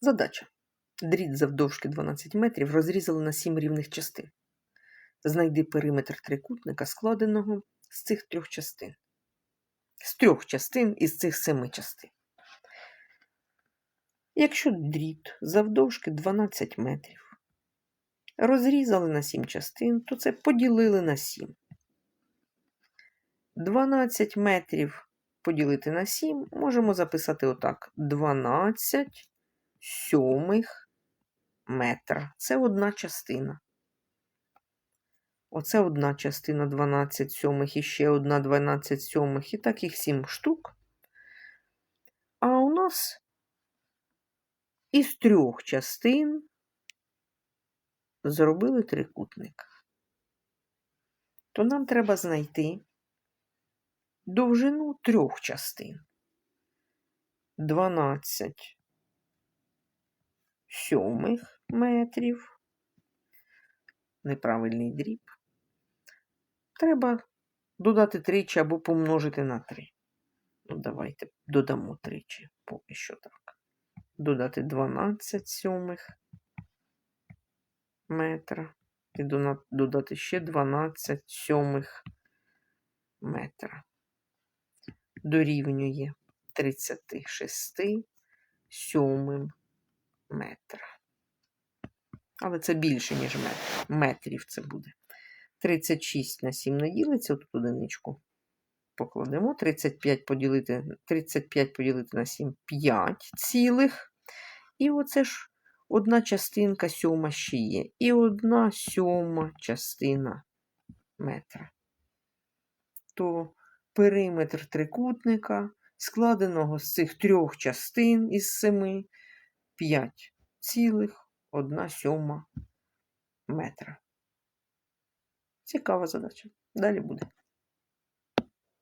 Задача. Дріт завдовжки 12 метрів розрізали на 7 рівних частин. Знайди периметр трикутника, складеного з цих трьох частин. З трьох частин із цих семи частин. Якщо дріт завдовжки 12 метрів розрізали на 7 частин, то це поділили на 7. 12 метрів поділити на 7 можемо записати отак: 12 сьомих метра. Це одна частина. Оце одна частина 12 сьомих і ще одна 12 сьомих. І так їх 7 штук. А у нас із трьох частин зробили трикутник. То нам треба знайти довжину трьох частин. 12 сьомих метрів. Неправильний дріб. Треба додати тричі або помножити на 3. Ну, давайте додамо тричі, поки що так. Додати 12 сьомих метра. І додати ще 12 сьомих метра. Дорівнює 36 сьомим метра. Але це більше, ніж метр. Метрів це буде. 36 на 7 не ділиться, тут одиничку покладемо. 35 поділити, 35 поділити на 7 5 цілих. І оце ж одна частинка сьома ще є. І одна сьома частина метра. То периметр трикутника, складеного з цих трьох частин із семи, 5,1 сьома метра. Цікава задача. Далі буде.